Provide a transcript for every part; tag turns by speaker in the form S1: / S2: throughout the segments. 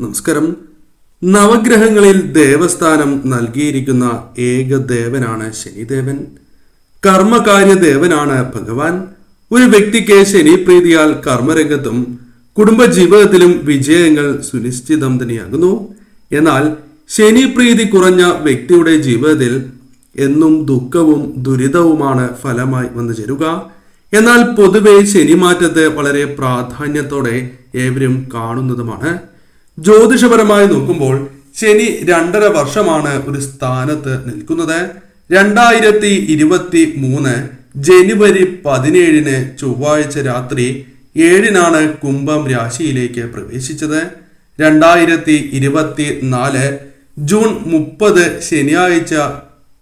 S1: നമസ്കാരം. നവഗ്രഹങ്ങളിൽ ദേവസ്ഥാനം നൽകിയിരിക്കുന്ന ഏക ദേവനാണ് ശനിദേവൻ. കർമ്മകാര്യ ദേവനാണ് ഭഗവാൻ. ഒരു വ്യക്തിക്ക് ശനി പ്രീതിയാൽ കർമ്മരംഗത്തും കുടുംബജീവിതത്തിലും വിജയങ്ങൾ സുനിശ്ചിതം തന്നെയാകുന്നു. എന്നാൽ ശനി പ്രീതി കുറഞ്ഞ വ്യക്തിയുടെ ജീവിതത്തിൽ എന്നും ദുഃഖവും ദുരിതവുമാണ് ഫലമായി വന്നു ചേരുക. എന്നാൽ പൊതുവെ ശനിമാറ്റത്തെ വളരെ പ്രാധാന്യത്തോടെ ഏവരും കാണുന്നതുമാണ്. ജ്യോതിഷപരമായി നോക്കുമ്പോൾ ശനി രണ്ടര വർഷമാണ് ഒരു സ്ഥാനത്ത് നിൽക്കുന്നത്. രണ്ടായിരത്തി ഇരുപത്തി മൂന്ന് ജനുവരി പതിനേഴിന് ചൊവ്വാഴ്ച രാത്രി ഏഴിനാണ് കുംഭം രാശിയിലേക്ക് പ്രവേശിച്ചത്. രണ്ടായിരത്തി ഇരുപത്തി നാല് ജൂൺ മുപ്പത് ശനിയാഴ്ച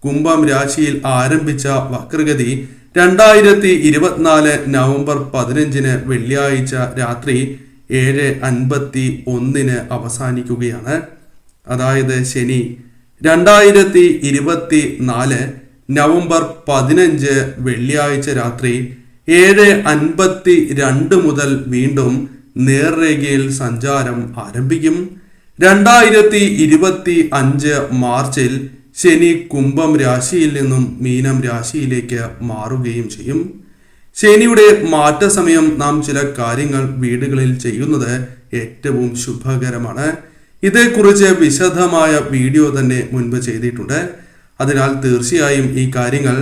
S1: കുംഭം രാശിയിൽ ആരംഭിച്ച വക്രഗതി രണ്ടായിരത്തി ഇരുപത്തിനാല് നവംബർ പതിനഞ്ചിന് വെള്ളിയാഴ്ച രാത്രി ഏഴ് അൻപത്തി ഒന്നിന് അവസാനിക്കുകയാണ്. അതായത് ശനി രണ്ടായിരത്തി ഇരുപത്തി നാല് നവംബർ പതിനഞ്ച് വെള്ളിയാഴ്ച രാത്രി ഏഴ് അൻപത്തി രണ്ട് മുതൽ വീണ്ടും നേർരേഖയിൽ സഞ്ചാരം ആരംഭിക്കും. രണ്ടായിരത്തി ഇരുപത്തി അഞ്ച് മാർച്ചിൽ ശനി കുംഭം രാശിയിൽ നിന്നും മീനം രാശിയിലേക്ക് മാറുകയും ചെയ്യും. ശനിയുടെ മാറ്റ സമയം നാം ചില കാര്യങ്ങൾ വീടുകളിൽ ചെയ്യുന്നത് ഏറ്റവും ശുഭകരമാണ്. ഇതേക്കുറിച്ച് വിശദമായ വീഡിയോ തന്നെ മുൻപ് ചെയ്തിട്ടുണ്ട്. അതിനാൽ തീർച്ചയായും ഈ കാര്യങ്ങൾ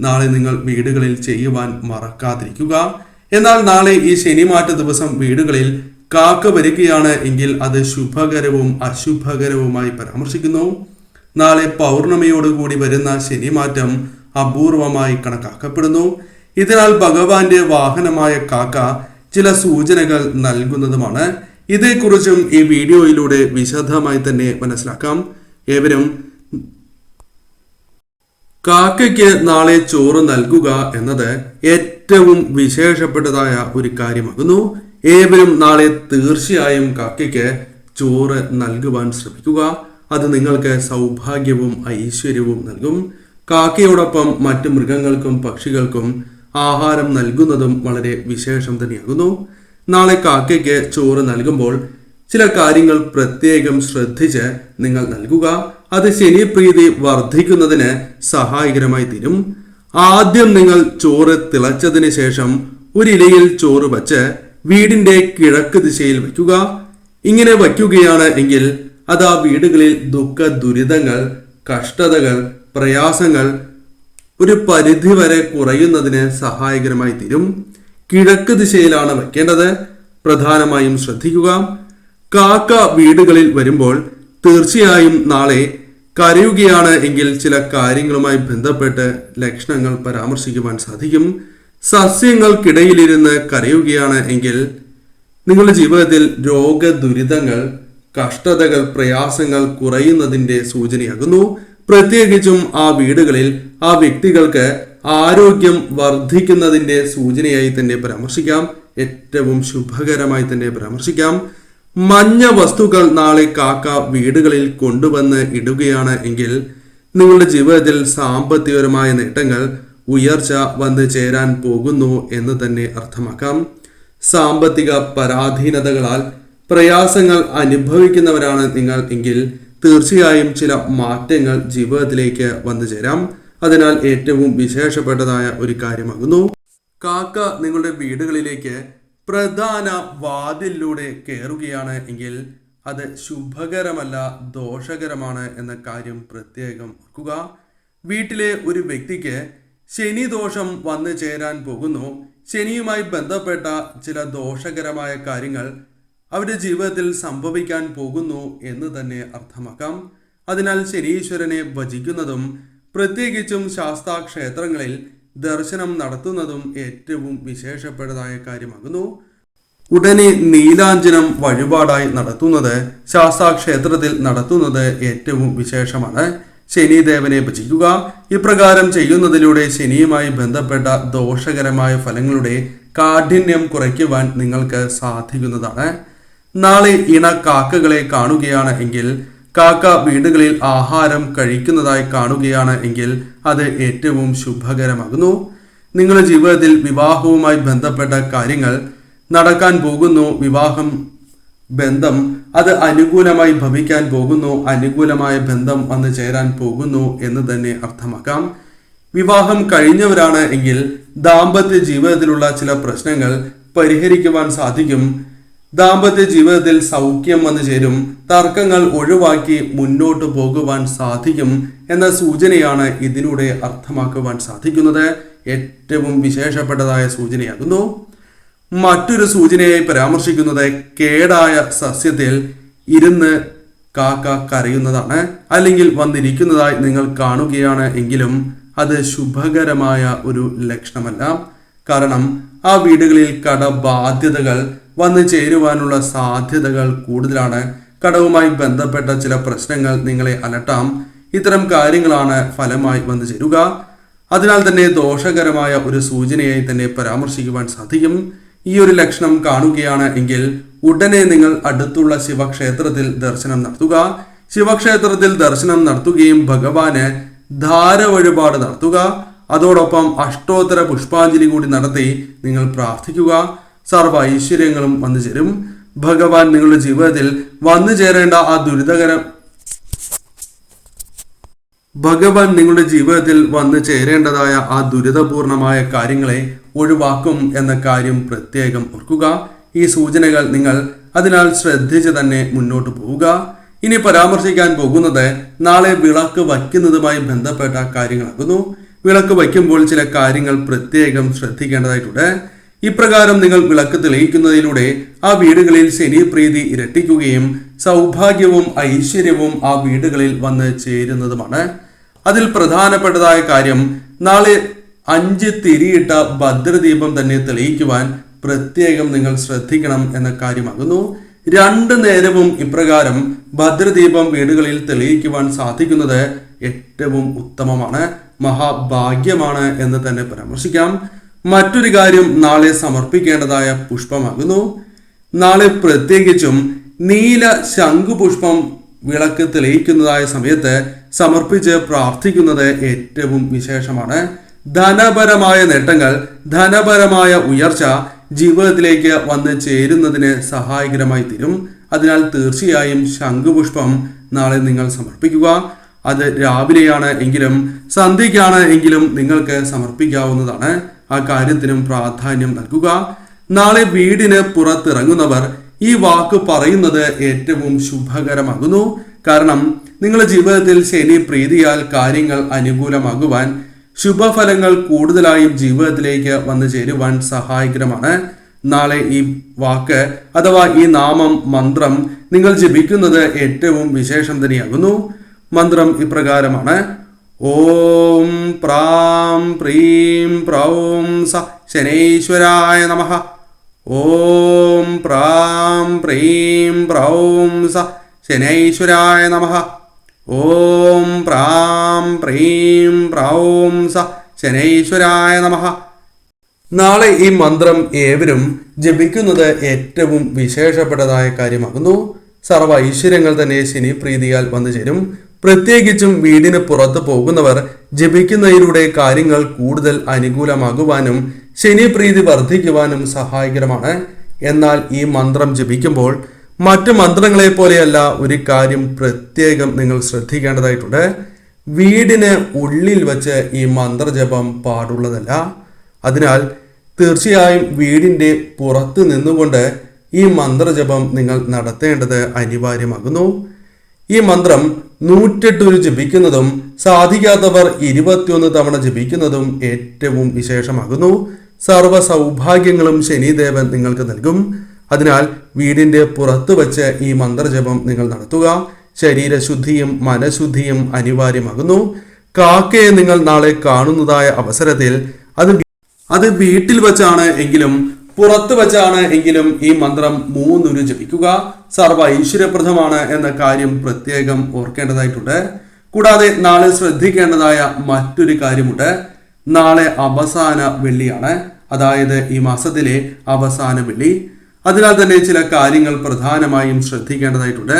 S1: നാളെ നിങ്ങൾ വീടുകളിൽ ചെയ്യുവാൻ മറക്കാതിരിക്കുക. എന്നാൽ നാളെ ഈ ശനിമാറ്റ ദിവസം വീടുകളിൽ കാക്ക വരികയാണ് എങ്കിൽ അത് ശുഭകരവും അശുഭകരവുമായി പരാമർശിക്കുന്നു. നാളെ പൗർണമിയോടുകൂടി വരുന്ന ശനിമാറ്റം അപൂർവമായി കണക്കാക്കപ്പെടുന്നു. ഇതിനാൽ ഭഗവാന്റെ വാഹനമായ കാക്ക ചില സൂചനകൾ നൽകുന്നതുമാണ്. ഇതേക്കുറിച്ചും ഈ വീഡിയോയിലൂടെ വിശദമായി തന്നെ മനസ്സിലാക്കാം. ഏവരും കാക്കയ്ക്ക് നാളെ ചോറ് നൽകുക എന്നത് ഏറ്റവും വിശേഷപ്പെട്ടതായ ഒരു കാര്യമാകുന്നു. ഏവരും നാളെ തീർച്ചയായും കാക്കയ്ക്ക് ചോറ് നൽകുവാൻ ശ്രമിക്കുക. അത് നിങ്ങൾക്ക് സൗഭാഗ്യവും ഐശ്വര്യവും നൽകും. കാക്കയോടൊപ്പം മറ്റു മൃഗങ്ങൾക്കും പക്ഷികൾക്കും ആഹാരം നൽകുന്നതും വളരെ വിശേഷം തന്നെയാകുന്നു. നാളെ കാക്കയ്ക്ക് ചോറ് നൽകുമ്പോൾ ചില കാര്യങ്ങൾ പ്രത്യേകം ശ്രദ്ധിച്ച് നിങ്ങൾ നൽകുക. അത് ശനിപ്രീതി വർദ്ധിക്കുന്നതിന് സഹായകരമായി തീരും. ആദ്യം നിങ്ങൾ ചോറ് തിളച്ചതിന് ശേഷം ഒരു ഇലയിൽ ചോറ് വച്ച് വീടിന്റെ കിഴക്ക് ദിശയിൽ വയ്ക്കുക. ഇങ്ങനെ വയ്ക്കുകയാണ് എങ്കിൽ അത് ആ വീടുകളിൽ ദുഃഖ ദുരിതങ്ങൾ കഷ്ടതകൾ പ്രയാസങ്ങൾ ഒരു പരിധി വരെ കുറയുന്നതിന് സഹായകരമായി തീരും. കിഴക്ക് ദിശയിലാണ് വയ്ക്കേണ്ടത്. പ്രധാനമായും ശ്രദ്ധിക്കുക. കാക്ക വീടുകളിൽ വരുമ്പോൾ തീർച്ചയായും നാളെ കരയുകയാണ് എങ്കിൽ ചില കാര്യങ്ങളുമായി ബന്ധപ്പെട്ട് ലക്ഷണങ്ങൾ പരാമർശിക്കുവാൻ സാധിക്കും. സസ്യങ്ങൾക്കിടയിലിരുന്ന് കരയുകയാണ് എങ്കിൽ നിങ്ങളുടെ ജീവിതത്തിൽ രോഗദുരിതങ്ങൾ കഷ്ടതകൾ പ്രയാസങ്ങൾ കുറയുന്നതിന്റെ സൂചനയാകുന്നു. പ്രത്യേകിച്ചും ആ വീടുകളിൽ ആ വ്യക്തികൾക്ക് ആരോഗ്യം വർദ്ധിക്കുന്നതിന്റെ സൂചനയായി തന്നെ പരാമർശിക്കാം. ഏറ്റവും ശുഭകരമായി തന്നെ പരാമർശിക്കാം. മഞ്ഞ വസ്തുക്കൾ നാളെ കാക്ക വീടുകളിൽ കൊണ്ടുവന്ന് ഇടുകയാണ് എങ്കിൽ നിങ്ങളുടെ ജീവിതത്തിൽ സാമ്പത്തികപരമായ നേട്ടങ്ങൾ ഉയർച്ച വന്നു ചേരാൻ പോകുന്നു എന്ന് തന്നെ അർത്ഥമാക്കാം. സാമ്പത്തിക പരാധീനതകളാൽ പ്രയാസങ്ങൾ അനുഭവിക്കുന്നവരാണ് നിങ്ങൾ എങ്കിൽ തീർച്ചയായും ചില മാറ്റങ്ങൾ ജീവിതത്തിലേക്ക് വന്നു ചേരാം. അതിനാൽ ഏറ്റവും വിശേഷപ്പെട്ടതായ ഒരു കാര്യമാകുന്നു. കാക്ക നിങ്ങളുടെ വീടുകളിലേക്ക് പ്രധാന വാതിലിലൂടെ കയറുകയാണ് എങ്കിൽ അത് ശുഭകരമല്ല ദോഷകരമാണ് എന്ന കാര്യം പ്രത്യേകം ഓർക്കുക. വീട്ടിലെ ഒരു വ്യക്തിക്ക് ശനി ദോഷം വന്നു ചേരാൻ പോകുന്നു. ശനിയുമായി ബന്ധപ്പെട്ട ചില ദോഷകരമായ കാര്യങ്ങൾ അവരുടെ ജീവിതത്തിൽ സംഭവിക്കാൻ പോകുന്നു എന്ന് തന്നെ അർത്ഥമാക്കാം. അതിനാൽ ശനീശ്വരനെ ഭജിക്കുന്നതും പ്രത്യേകിച്ചും ശാസ്താ ക്ഷേത്രങ്ങളിൽ ദർശനം നടത്തുന്നതും ഏറ്റവും വിശേഷപ്പെട്ടതായ കാര്യമാകുന്നു. ഉടനെ നീലാഞ്ജനം വഴിപാടായി നടത്തുന്നത് ശാസ്താ ക്ഷേത്രത്തിൽ നടത്തുന്നത് ഏറ്റവും വിശേഷമാണ്. ശനിദേവനെ ഭജിക്കുക ഇപ്രകാരം ചെയ്യുന്നതിലൂടെ ശനിയുമായി ബന്ധപ്പെട്ട ദോഷകരമായ ഫലങ്ങളുടെ കാഠിന്യം കുറയ്ക്കുവാൻ നിങ്ങൾക്ക് സാധിക്കുന്നതാണ്. നാളെ ഇണ കാക്കകളെ കാണുകയാണ് എങ്കിൽ കാക്ക വീടുകളിൽ ആഹാരം കഴിക്കുന്നതായി കാണുകയാണ് എങ്കിൽ അത് ഏറ്റവും ശുഭകരമാകുന്നു. നിങ്ങളുടെ ജീവിതത്തിൽ വിവാഹവുമായി ബന്ധപ്പെട്ട കാര്യങ്ങൾ നടക്കാൻ പോകുന്നു. വിവാഹം ബന്ധം അത് അനുകൂലമായി ഭവിക്കാൻ പോകുന്നു. അനുകൂലമായ ബന്ധം വന്നു ചേരാൻ പോകുന്നു എന്ന് തന്നെ അർത്ഥമാക്കാം. വിവാഹം കഴിഞ്ഞവരാണ് എങ്കിൽ ദാമ്പത്യ ജീവിതത്തിലുള്ള ചില പ്രശ്നങ്ങൾ പരിഹരിക്കുവാൻ സാധിക്കും. ദാമ്പത്യ ജീവിതത്തിൽ സൗഖ്യം വന്നു ചേരും. തർക്കങ്ങൾ ഒഴിവാക്കി മുന്നോട്ട് പോകുവാൻ സാധിക്കും എന്ന സൂചനയാണ് ഇതിലൂടെ അർത്ഥമാക്കുവാൻ സാധിക്കുന്നത്. ഏറ്റവും വിശേഷപ്പെട്ടതായ സൂചനയാകുന്നു. മറ്റൊരു സൂചനയായി പരാമർശിക്കുന്നത് കേടായ സസ്യത്തിൽ ഇരുന്ന് കാക്ക കരയുന്നതാണ്. അല്ലെങ്കിൽ വന്നിരിക്കുന്നതായി നിങ്ങൾ കാണുകയാണ് എങ്കിലും അത് ശുഭകരമായ ഒരു ലക്ഷണമല്ല. കാരണം ആ വീടുകളിൽ കടബാധ്യതകൾ വന്നു ചേരുവാനുള്ള സാധ്യതകൾ കൂടുതലാണ്. കടവുമായി ബന്ധപ്പെട്ട ചില പ്രശ്നങ്ങൾ നിങ്ങളെ അലട്ടാം. ഇത്തരം കാര്യങ്ങളാണ് ഫലമായി വന്നു ചേരുക. അതിനാൽ തന്നെ ദോഷകരമായ ഒരു സൂചനയായി തന്നെ പരാമർശിക്കുവാൻ സാധിക്കും. ഈ ഒരു ലക്ഷണം കാണുകയാണ് എങ്കിൽ ഉടനെ നിങ്ങൾ അടുത്തുള്ള ശിവക്ഷേത്രത്തിൽ ദർശനം നടത്തുക. ശിവക്ഷേത്രത്തിൽ ദർശനം നടത്തുകയും ഭഗവാന് ധാര വഴിപാട് നടത്തുക. അതോടൊപ്പം അഷ്ടോത്തര പുഷ്പാഞ്ജലി കൂടി നടത്തി നിങ്ങൾ പ്രാർത്ഥിക്കുക. സർവ ഐശ്വര്യങ്ങളും വന്നു ചേരും. ഭഗവാൻ നിങ്ങളുടെ ജീവിതത്തിൽ വന്നു ചേരേണ്ട ആ ദുരിതകര ഭഗവാൻ നിങ്ങളുടെ ജീവിതത്തിൽ വന്നു ചേരേണ്ടതായ ആ ദുരിതപൂർണമായ കാര്യങ്ങളെ ഒഴിവാക്കും എന്ന കാര്യം പ്രത്യേകം ഓർക്കുക. ഈ സൂചനകൾ നിങ്ങൾ അതിനാൽ ശ്രദ്ധിച്ച് തന്നെ മുന്നോട്ട് പോവുക. ഇനി പരാമർശിക്കാൻ പോകുന്നത് നാളെ വിളക്ക് വയ്ക്കുന്നതുമായി ബന്ധപ്പെട്ട കാര്യങ്ങളാകുന്നു. വിളക്ക് വയ്ക്കുമ്പോൾ ചില കാര്യങ്ങൾ പ്രത്യേകം ശ്രദ്ധിക്കേണ്ടതായിട്ടുണ്ട്. ഇപ്രകാരം നിങ്ങൾ വിളക്ക് തെളിയിക്കുന്നതിലൂടെ ആ വീടുകളിൽ ശനിപ്രീതി ഇരട്ടിക്കുകയും സൗഭാഗ്യവും ഐശ്വര്യവും ആ വീടുകളിൽ വന്ന് ചേരുന്നതുമാണ്. അതിൽ പ്രധാനപ്പെട്ടതായ കാര്യം നാളെ അഞ്ച് തിരിയിട്ട ഭദ്രദീപം തന്നെ തെളിയിക്കുവാൻ പ്രത്യേകം നിങ്ങൾ ശ്രദ്ധിക്കണം എന്ന കാര്യമാകുന്നു. രണ്ട് നേരവും ഇപ്രകാരം ഭദ്രദീപം വീടുകളിൽ തെളിയിക്കുവാൻ സാധിക്കുന്നത് ഏറ്റവും ഉത്തമമാണ് മഹാഭാഗ്യമാണ് എന്ന് തന്നെ പരാമർശിക്കാം. മറ്റൊരു കാര്യം നാളെ സമർപ്പിക്കേണ്ടതായ പുഷ്പമാകുന്നു. നാളെ പ്രത്യേകിച്ചും നീല ശംഖുപുഷ്പം വിളക്ക് തെളിയിക്കുന്നതായ സമയത്ത് സമർപ്പിച്ച് പ്രാർത്ഥിക്കുന്നത് ഏറ്റവും വിശേഷമാണ്. ധനപരമായ നേട്ടങ്ങൾ ധനപരമായ ഉയർച്ച ജീവിതത്തിലേക്ക് വന്ന് ചേരുന്നതിന് സഹായകരമായി തീരും. അതിനാൽ തീർച്ചയായും ശംഖുപുഷ്പം നാളെ നിങ്ങൾ സമർപ്പിക്കുക. അത് രാവിലെയാണ് എങ്കിലും സന്ധ്യയ്ക്കാണ് എങ്കിലും നിങ്ങൾക്ക് സമർപ്പിക്കാവുന്നതാണ്. ആ കാര്യത്തിനും പ്രാധാന്യം നൽകുക. നാളെ വീടിന് പുറത്തിറങ്ങുന്നവർ ഈ വാക്ക് പറയുന്നത് ഏറ്റവും ശുഭകരമാകുന്നു. കാരണം നിങ്ങളുടെ ജീവിതത്തിൽ ശനി പ്രീതിയാൽ കാര്യങ്ങൾ അനുകൂലമാകുവാൻ ശുഭഫലങ്ങൾ കൂടുതലായും ജീവിതത്തിലേക്ക് വന്നു ചേരുവാൻ സഹായകരമാണ്. നാളെ ഈ വാക്ക് അഥവാ ഈ നാമം മന്ത്രം നിങ്ങൾ ജപിക്കുന്നത് ഏറ്റവും വിശേഷം തന്നെയാകുന്നു. മന്ത്രം ഇപ്രകാരമാണ്. ഓം പ്രാം പ്രീം പ്രൗം സ ശനൈശ്വരായ നമ. ഓം പ്രാം പ്രീം പ്രൗം സ ശനൈശ്വരായ നമ. ഓം പ്രാം പ്രീം പ്രൗം സ ശനൈശ്വരായ നമ. നാളെ ഈ മന്ത്രം ഏവരും ജപിക്കുന്നത് ഏറ്റവും വിശേഷപ്പെട്ടതായ കാര്യമാകുന്നു. സർവ ഐശ്വര്യങ്ങൾ തന്നെ ശനി പ്രീതിയാൽ വന്നു ചേരും പ്രത്യേകിച്ചും വീടിന് പുറത്തു പോകുന്നവർ ജപിക്കുന്നതിലൂടെ കാര്യങ്ങൾ കൂടുതൽ അനുകൂലമാകുവാനും ശനി പ്രീതി വർദ്ധിക്കുവാനും സഹായകരമാണ്. എന്നാൽ ഈ മന്ത്രം ജപിക്കുമ്പോൾ മറ്റു മന്ത്രങ്ങളെ പോലെയല്ല ഒരു കാര്യം പ്രത്യേകം നിങ്ങൾ ശ്രദ്ധിക്കേണ്ടതായിട്ടുണ്ട്. വീടിന് ഉള്ളിൽ വച്ച് ഈ മന്ത്രജപം പാടുള്ളതല്ല. അതിനാൽ തീർച്ചയായും വീടിന്റെ പുറത്ത് നിന്നുകൊണ്ട് ഈ മന്ത്രജപം നിങ്ങൾ നടത്തേണ്ടത് അനിവാര്യമാകുന്നു. ഈ മന്ത്രം നൂറ്റെട്ടൊരു ജപിക്കുന്നതും സാധിക്കാത്തവർ ഇരുപത്തിയൊന്ന് തവണ ജപിക്കുന്നതും ഏറ്റവും വിശേഷമാകുന്നു. സർവ സൗഭാഗ്യങ്ങളും ശനിദേവൻ നിങ്ങൾക്ക് നൽകും. അതിനാൽ വീടിന്റെ പുറത്ത് വച്ച് ഈ മന്ത്രജപം നിങ്ങൾ നടത്തുക. ശരീരശുദ്ധിയും മനഃശുദ്ധിയും അനിവാര്യമാകുന്നു. കാക്കയെ നിങ്ങൾ നാളെ കാണുന്നതായ അവസരത്തിൽ അത് അത് വീട്ടിൽ വച്ചാണ് എങ്കിലും പുറത്ത് വച്ചാണ് എങ്കിലും ഈ മന്ത്രം മൂന്നുരു ജപിക്കുക. സർവ ഐശ്വര്യപ്രദമാണ് എന്ന കാര്യം പ്രത്യേകം ഓർക്കേണ്ടതായിട്ടുണ്ട്. കൂടാതെ നാളെ ശ്രദ്ധിക്കേണ്ടതായ മറ്റൊരു കാര്യമുണ്ട്. നാളെ അവസാന വെള്ളിയാണ്. അതായത് ഈ മാസത്തിലെ അവസാന വെള്ളി. അതിനാൽ തന്നെ ചില കാര്യങ്ങൾ പ്രധാനമായും ശ്രദ്ധിക്കേണ്ടതായിട്ടുണ്ട്.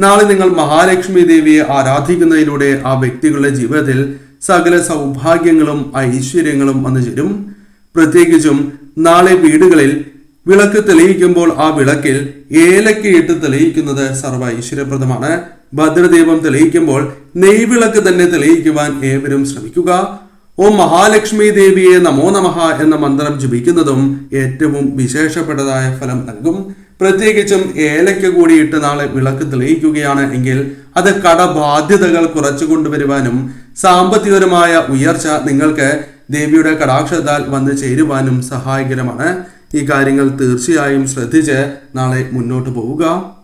S1: നാളെ നിങ്ങൾ മഹാലക്ഷ്മി ദേവിയെ ആരാധിക്കുന്നതിലൂടെ ആ വ്യക്തികളുടെ ജീവിതത്തിൽ സകല സൗഭാഗ്യങ്ങളും ഐശ്വര്യങ്ങളും വന്നു ചേരും. പ്രത്യേകിച്ചും നാളെ വീടുകളിൽ വിളക്ക് തെളിയിക്കുമ്പോൾ ആ വിളക്കിൽ ഏലക്ക ഇട്ട് തെളിയിക്കുന്നത് സർവ ഐശ്വര്യപ്രദമാണ്. ഭദ്രദീപം തെളിയിക്കുമ്പോൾ നെയ്വിളക്ക് തന്നെ തെളിയിക്കുവാൻ ഏവരും ശ്രമിക്കുക. ഓം മഹാലക്ഷ്മി ദേവിയെ നമോ നമഃ എന്ന മന്ത്രം ജപിക്കുന്നതും ഏറ്റവും വിശേഷപ്പെട്ടതായ ഫലം നൽകും. പ്രത്യേകിച്ചും ഏലയ്ക്ക് കൂടിയിട്ട് നാളെ വിളക്ക് തെളിയിക്കുകയാണ് എങ്കിൽ അത് കടബാധ്യതകൾ കുറച്ചു കൊണ്ടുവരുവാനും സാമ്പത്തികപരമായ ഉയർച്ച നിങ്ങൾക്ക് ദേവിയുടെ കടാക്ഷത്താൽ വന്ന് ചേരുവാനും സഹായകരമാണ്. ഈ കാര്യങ്ങൾ തീർച്ചയായും ശ്രദ്ധിച്ച് നാളെ മുന്നോട്ട് പോവുക.